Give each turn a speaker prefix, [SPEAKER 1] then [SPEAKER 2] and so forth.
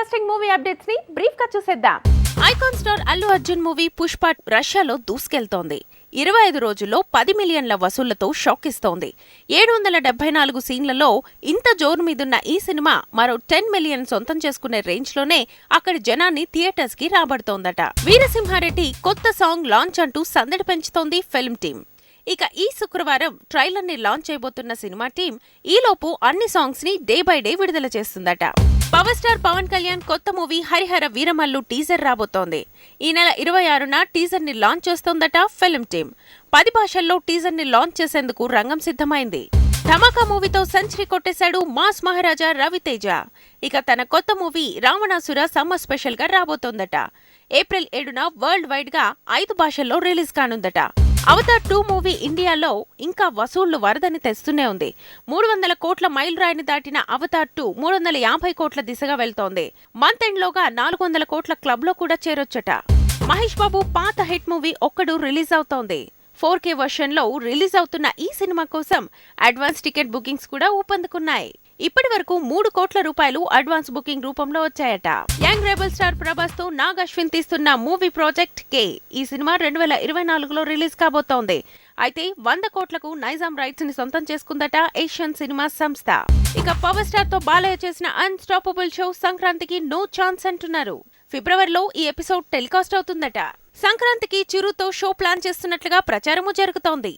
[SPEAKER 1] Interesting movie అప్డేట్స్ని బ్రీఫ్గా చూసేద్దాం.
[SPEAKER 2] Icon star Allu Arjun movie Pushpa రష్యాలో దూసుకెళ్తోంది. ఇరవై ఐదు రోజుల్లో పది మిలియన్ల వసూళ్ళతో షాక్ ఇస్తోంది. ఏడు వందల డెబ్బై నాలుగు సీన్లలో ఇంత జోరు మీదున్న ఈ సినిమా మరో టెన్ మిలియన్ సొంతం చేసుకునే రేంజ్లోనే అక్కడి జనాన్ని థియేటర్స్కి రాబడుతోందట. వీరసింహారెడ్డి కొత్త సాంగ్ లాంచ్ అంటూ సందడి పెంచుతోంది ఫిల్మ్ టీం ఇక ఈ శుక్రవారం ట్రైలర్ని లాంచ్ చేయబోతున్న సినిమా టీం ఈలోపు అన్ని సాంగ్స్ని డే బై డే విడుదల చేస్తుందట. పవర్ స్టార్ పవన్ కళ్యాణ్ కొత్త మూవీ హరిహర వీరమల్లు టీజర్ రాబోతోంది. ఈ నెల ఇరవై ఆరున టీజర్ని లాంచ్ చేస్తోందట ఫిల్మ్ టీమ్. పది భాషల్లో టీజర్ని లాంచ్ చేసేందుకు రంగం సిద్ధమైంది. ధమాకా మూవీతో సెంచరీ కొట్టేశాడు మాస్ మహారాజా రవితేజ. ఇక తన కొత్త మూవీ రావణాసుర సమ్మర్ స్పెషల్గా రాబోతోందట. ఏప్రిల్ ఏడున వరల్డ్ వైడ్గా ఐదు భాషల్లో రిలీజ్ కానుందట. అవతార్ టూ మూవీ ఇండియాలో ఇంకా వసూళ్ళు వరదని తెస్తూనే ఉంది. మూడు వందల కోట్ల మైల్ రాయిని దాటిన అవతార్ టూ మూడు వందల యాభై కోట్ల దిశగా వెళ్తోంది. మంత్ ఎండ్ లోగా నాలుగు వందల కోట్ల క్లబ్లో కూడా చేరొచ్చట. మహేష్ బాబు పాత హిట్ మూవీ ఒక్కడు రిలీజ్ అవుతోంది. ఫోర్ కే వర్షన్లో రిలీజ్ అవుతున్న ఈ సినిమా కోసం అడ్వాన్స్ టికెట్ బుకింగ్స్ కూడా ఊపందుకున్నాయి. ఇప్పటి వరకు మూడు కోట్ల రూపాయలు అడ్వాన్స్ బుకింగ్ రూపంలో వచ్చాయట. యంగ్ రెబల్ స్టార్ ప్రభాస్తో నాగ్ అశ్విన్ తీస్తున్న మూవీ ప్రాజెక్ట్ కే ఈ సినిమా రెండు వేల ఇరవై నాలుగులో రిలీజ్ కాబోతోంది. అయితే వంద కోట్లకు నైజాం రైట్స్ని సొంతం చేసుకుందట ఏషియన్ సినిమా సంస్థ. ఇక పవర్ స్టార్తో బాలయ్య చేసిన అన్స్టాపబుల్ షో సంక్రాంతికి నో ఛాన్స్ అంటున్నారు. ఫిబ్రవరిలో ఈ ఎపిసోడ్ టెలికాస్ట్ అవుతుందట. సంక్రాంతికి చిరుతో షో ప్లాన్ చేస్తున్నట్లుగా ప్రచారము జరుగుతోంది.